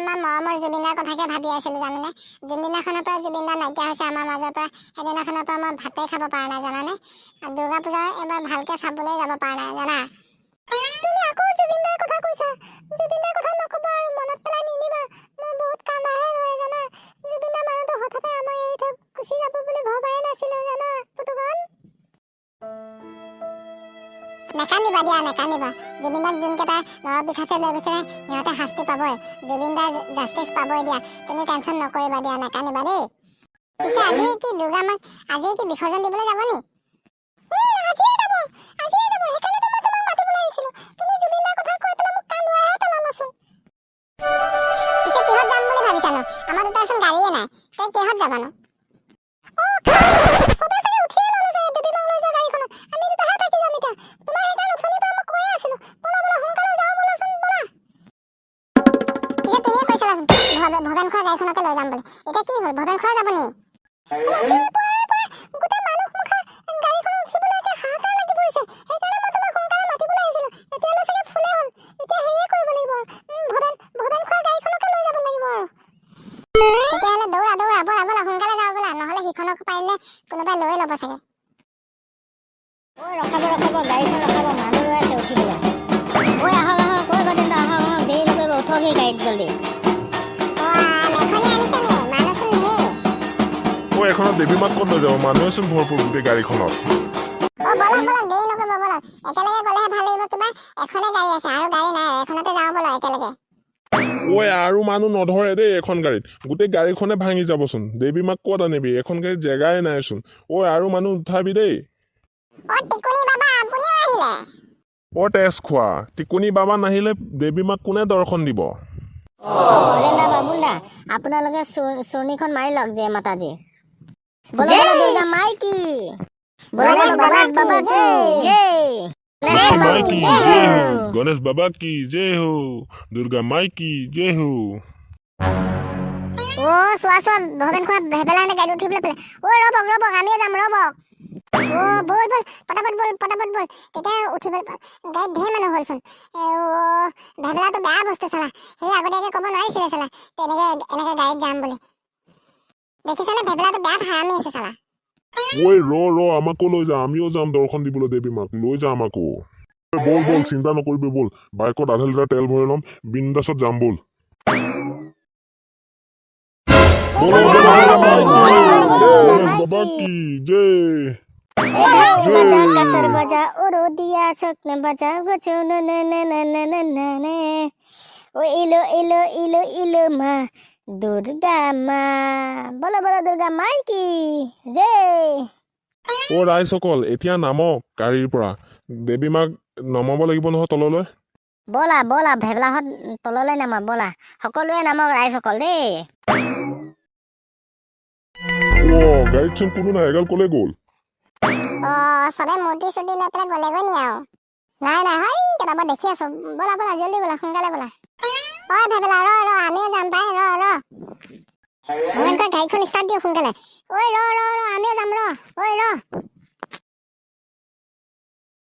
আমাৰ মৰমৰ জুবিনদাৰ কথাকে ভাবি আছিলো জানানে? যোনদিনাখনৰ পৰা জুবিনদা নাইকিয়া হৈছে আমাৰ মাজৰ পৰা সেইদিনাখনৰ পৰা মই ভাতেই খাব পৰা নাই জানানে? দুৰ্গা পূজা এবাৰ ভালকে চাবলৈ যাব পৰা নাই জানা? তুমি আকৌ জুবিনদাৰ কথা কৈছা। জুবিনদাৰ কথা নকবা আৰু মনত নাকান্দিবা দিয়া নাকান্দিবা জুবিন দাক যোনকেইটা নৰক বিষাছে লৈ গৈছে, সিহঁতে শাস্তি পাবই। জুবিন দাৰ জাষ্টিছ পাবই দিয়া। তুমি টেনশ্যন নকৰিবা দিয়া নাকান্দিবা দেই। পিছে আজি কি দুৰ্গা মাক আজি কি বিসৰ্জন দিবলৈ যাব নি? আমাৰ দুটাচোন গাড়ীয়ে নাই। তই কিহত যাবানো? লাগিব। আৰু তেতিয়াহ'লে দৌৰা দৌৰা ব'লা ব'লা সোনকালে যাওঁ ব'লা। নহ'লে সিখনক পাৰিলে কোনোবাই লৈ ল'ব চাগে। ঐ ৰখাব ৰখাব গাড়ীখন ৰখাব মানুহ ৰৈ আছে উঠিবলৈ ঐ আহক আহক কৈ গতিন আহক আহক দেৰি নকৰিব উঠক সেই গাড়ীত জলদি। ঐ এখনত দেৱী মাক ক'ত লৈ যাব মানুহেচোন ভৰপূৰ গোটেই গাড়ীখনত। অ ব'লক ব'লক দেৰি নকৰিব ব'লক একেলগে গ'লেহে ভালো লাগিব। কিবা এখনে গাড়ী আছে আৰু গাড়ী নাই এখনতে যাওঁ ব'লক একেলগে। ঐ আৰু মানুহ নধৰে দেই এখন গাড়ীত। গোটেই গাড়ীখনে ভাঙি যাবচোন। দেৱী মাক ক'ত আনিবি? এখন গাড়ীত জেগাই নাইচোন ঐ আৰু মানুহ উঠাবি দেই। অ টিকুনি বাবা আপুনিও আহিলে? অ তেজ খোৱা। টিকুনি বাবা নাহিলে দেৱী মাক কোনে দৰ্শন দিব? আপোনালোকে চুৰ- চুৰ্ণিখন মাৰি লওক জয় মাতাজী। বলো বলো দুৰ্গা মাইকী! বলো বলো গণেশ বাবা জয় জয় মাইকী! জয় হো! গণেশ বাবা কি জয় হো! দুৰ্গা মাইকী! জয় হো! অ চোৱা চোৱা ভৱেন খোৱা ভেবেলানে গাড়ী উঠিবলৈ পেলাই অ ৰ'বক ৰ'বক আমিও যাম ৰ'বক অ ব'ল ব'ল পটাপট ব'ল পটাপট ব'ল। তেতিয়া উঠিবলৈ পা- গাড়ীত ধেৰ মানুহ হ'লচোন ভেবেলাটো বেয়া বস্তু চালা সেই আগতীয়াকৈ ক'ব নোৱাৰিছিলে চালা তেনেকৈ এনেকৈ গাড়ীত যাম বুলি। দেখি শালা ভেবলা তো ব্যাট হারামি আছে শালা ওই র র আমাকো লৈ যা আমিও যাম দৰ্শন দিবলৈ দেৱী মাক লৈ যা আমাকো বল বল চিন্তা নকৰিবি বল বাইকত আধা লিটাৰ তেল ভৰাই ল'ম বিন্দাছত যাম বল বাবা কি জে বাজা ওরো দিয়া ছক বাজা গো চৌন না না না না না না ও এলো এলো এলো এলো মা দুর্গা মা। বলো বলো দুর্গা মাই কি? জে ও রাই সকল এতিয়া নাম কারির পড়া দেবী মাক নমাব লাগিব নহয় তললৈ? বলা বলা ভেবলাহত তললৈ নামা বলা। সকলোৱে নামক ৰাইজ সকল দেই। নাই নাই কেইটামান দেখি আছো ব'লা ব'লা জল্দি ব'লা সোনকালে ব'লা ঐ ভেবেলা ৰ ৰ আমিও যাম পাই ৰ ৰ তই গাড়ীখন ষ্টাৰ্ট দিয়ক সোনকালে ঐ ৰ ৰ আমিও যাম ৰ ঐ ৰ